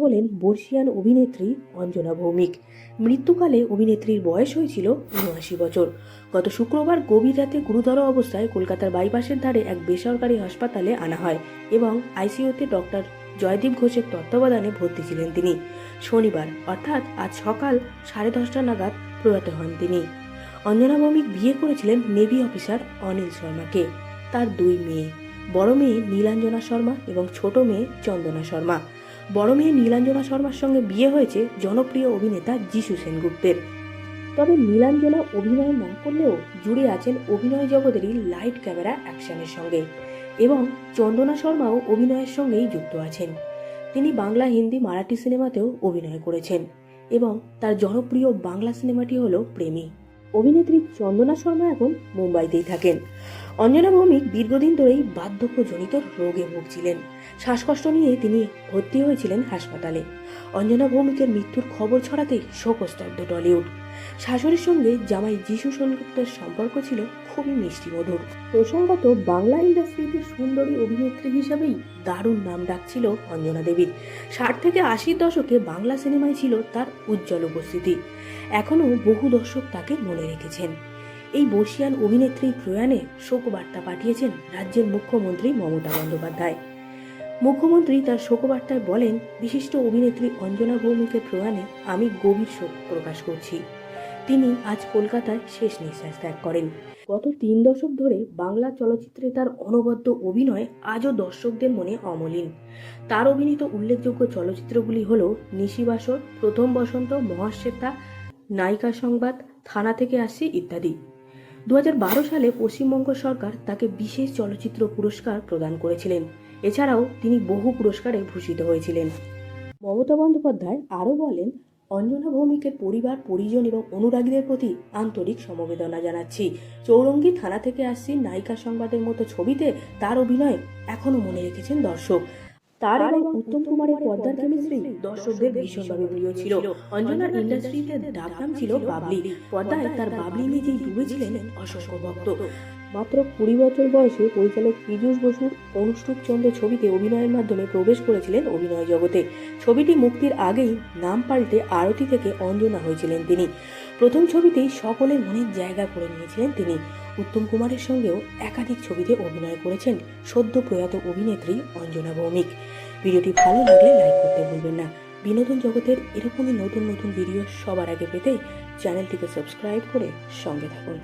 হলেন বর্ষিয়ান অভিনেত্রী অঞ্জনা ভৌমিক। মৃত্যুকালে অভিনেত্রীর বয়স হয়েছিল উনআশি বছর। গত শুক্রবার গভীর রাতে গুরুতর অবস্থায় কলকাতার বাইপাসের ধারে এক বেসরকারি হাসপাতালে আনা হয় এবং আইসিইউতে ডক্টর জয়দীপ ঘোষের তত্ত্বাবধানে ভর্তি ছিলেন তিনি। শনিবার, অর্থাৎ আজ সকাল সাড়ে দশটা নাগাদ প্রয়াত হন তিনি। অঞ্জনা ভৌমিক বিয়ে করেছিলেন নেভি অফিসার অনিল শর্মাকে। তার দুই মেয়ে, বড় মেয়ে নীলাঞ্জনা শর্মা এবং ছোট মেয়ে চন্দনা শর্মা। বড় মেয়ে নীলাঞ্জনা শর্মার সঙ্গে বিয়ে হয়েছে জনপ্রিয় অভিনেতা যিশু সেনগুপ্তের। তবে নীলাঞ্জনা অভিনয় না করলেও জুড়ে আছেন অভিনয় জগতেরই লাইট ক্যামেরা অ্যাকশনের সঙ্গে এবং চন্দনা শর্মাও অভিনয়ের সঙ্গেই যুক্ত আছেন। তিনি বাংলা, হিন্দি, মারাঠি সিনেমাতেও অভিনয় করেছেন এবং তার জনপ্রিয় বাংলা সিনেমাটি হলো প্রেমী। অভিনেত্রী চন্দনা শর্মা এখন মুম্বাইতেই থাকেন। অঞ্জনা ভৌমিক দীর্ঘদিন ধরেই বার্ধক্যজনিত রোগে ভুগছিলেন। শ্বাসকষ্ট নিয়ে তিনি ভর্তি হয়েছিলেন হাসপাতালে। অঞ্জনা ভৌমিকের মৃত্যুর খবর ছড়াতেই শোকস্তব্ধ টলিউড। শাশুড়ির সঙ্গে জামাই যিশু সংগুপ্তের সম্পর্ক ছিল খুবই মিষ্টি মধুর। প্রসঙ্গত বাংলা ইন্ডাস্ট্রিতে সুন্দরী অভিনেত্রী হিসেবেই দারুণ নাম ডাকছিল অঞ্জনা দেবীর। ষাট থেকে আশির দশকে বাংলা সিনেমায় ছিল তার উজ্জ্বল উপস্থিতি। এখনও বহু দর্শক তাকে মনে রেখেছেন। এই বর্ষিয়ান অভিনেত্রীর প্রয়াণে শোকবার্তা পাঠিয়েছেন রাজ্যের মুখ্যমন্ত্রী মমতা বন্দ্যোপাধ্যায়। মুখ্যমন্ত্রী তার শোকবার্তায় বলেন, বিশিষ্ট অভিনেত্রী অঞ্জনা ভৌমিকের প্রয়াণে আমি গভীর শোক প্রকাশ করছি। তিনি আজ কলকাতায় শেষ নিঃশ্বাস ত্যাগ করেন। গত তিন দশক ধরে বাংলা চলচ্চিত্রে তার অনবদ্য অভিনয় আজও দর্শকদের মনে অমলিন। তার অভিনীত উল্লেখযোগ্য চলচ্চিত্রগুলি হল নিশিবাসর প্রথম বসন্ত, মহাশ্বেতা, নায়িকা সংবাদ, থানা থেকে আসছি ইত্যাদি। দু হাজার বারো সালে পশ্চিমবঙ্গ সরকার তাকে বিশেষ চলচ্চিত্র পুরস্কার প্রদান করেছিলেন। এছাড়াও তিনি বহু পুরস্কারে ভূষিত হয়েছিলেন। মমতা বন্দ্যোপাধ্যায় আরও বলেন অঞ্জনা ভৌমিকের পরিবার পরিজন এবং অনুরাগীদের প্রতি আন্তরিক সমবেদনা জানাচ্ছি। চৌরঙ্গি থানা থেকে আসছি নায়িকা সংবাদের মতো ছবিতে তার অভিনয় এখনও মনে রেখেছেন দর্শক। তার এবং উত্তম কুমারের পর্দার কেমিস্ট্রি দর্শকদের ভীষণভাবে প্রিয় ছিল। অঞ্জনার ইন্ডাস্ট্রিতে ডাকনাম ছিল বাবলি। পর্দায় তার বাবলি নিজেই ডুবেছিলেন অসংখ্য ভক্ত। মাত্র কুড়ি বছর বয়সে পরিচালক পীযূষ বসুর অনুষ্ঠুপ চন্দ্র ছবিতে অভিনয়ের মাধ্যমে প্রবেশ করেছিলেন অভিনয় জগতে। ছবিটি মুক্তির আগেই নাম পাল্টে আরতি থেকে অঞ্জনা হয়েছিলেন তিনি। প্রথম ছবিতেই সকলের মনে জায়গা করে নিয়েছিলেন তিনি। উত্তম কুমারের সঙ্গেও একাধিক ছবিতে অভিনয় করেছেন সদ্য প্রয়াত অভিনেত্রী অঞ্জনা ভৌমিক। ভিডিওটি ভালো লাগলে লাইক করতে ভুলবেন না। বিনোদন জগতের এরকমই নতুন নতুন ভিডিও সবার আগে পেতে চ্যানেলটিকে সাবস্ক্রাইব করে সঙ্গে থাকুন।